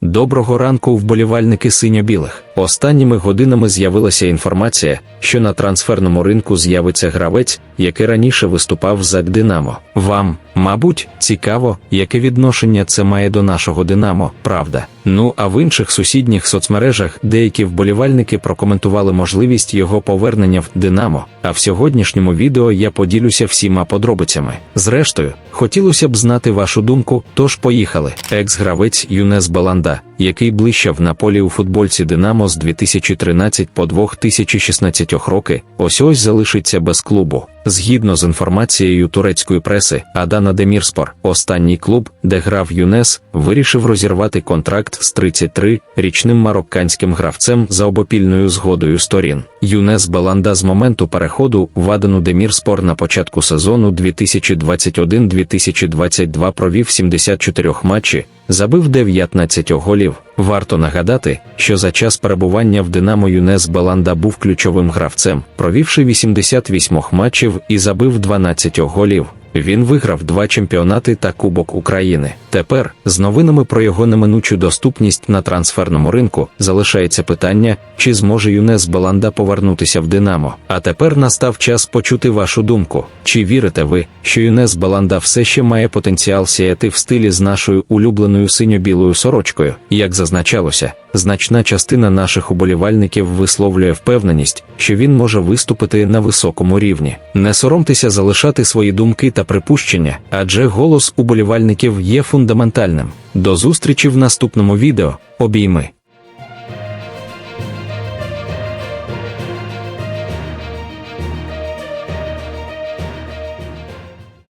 Доброго ранку, вболівальники синьо-білих. Останніми годинами з'явилася інформація, що на трансферному ринку з'явиться гравець, який раніше виступав за Динамо. Вам, мабуть, цікаво, яке відношення це має до нашого Динамо, правда? Ну а в інших сусідніх соцмережах деякі вболівальники прокоментували можливість його повернення в Динамо. А в сьогоднішньому відео я поділюся всіма подробицями. Зрештою, хотілося б знати вашу думку, тож поїхали. Екс-гравець Юнес Баланда, який блищав на полі у футбольці Динамо з 2013 по 2016 роки, ось ось залишиться без клубу. Згідно з інформацією турецької преси, Адана Демірспор, останній клуб, де грав Юнес, вирішив розірвати контракт з 33-річним марокканським гравцем за обопільною згодою сторін. Юнес Баланда з моменту переходу в Адану Демірспор на початку сезону 2021-2022 провів 74 матчі, забив 19 голів. Варто нагадати, що за час перебування в Динамо Юнес Баланда був ключовим гравцем, провівши 88 матчів і забив 12 голів. Він виграв два чемпіонати та Кубок України. Тепер, з новинами про його неминучу доступність на трансферному ринку, залишається питання, чи зможе Юнес Баланда повернутися в Динамо. А тепер настав час почути вашу думку. Чи вірите ви, що Юнес Баланда все ще має потенціал сіяти в стилі з нашою улюбленою синьо-білою сорочкою? Як зазначалося, значна частина наших уболівальників висловлює впевненість, що він може виступити на високому рівні. Не соромтеся залишати свої думки та припущення, адже голос уболівальників є фундаментальним. До зустрічі в наступному відео. Обійми.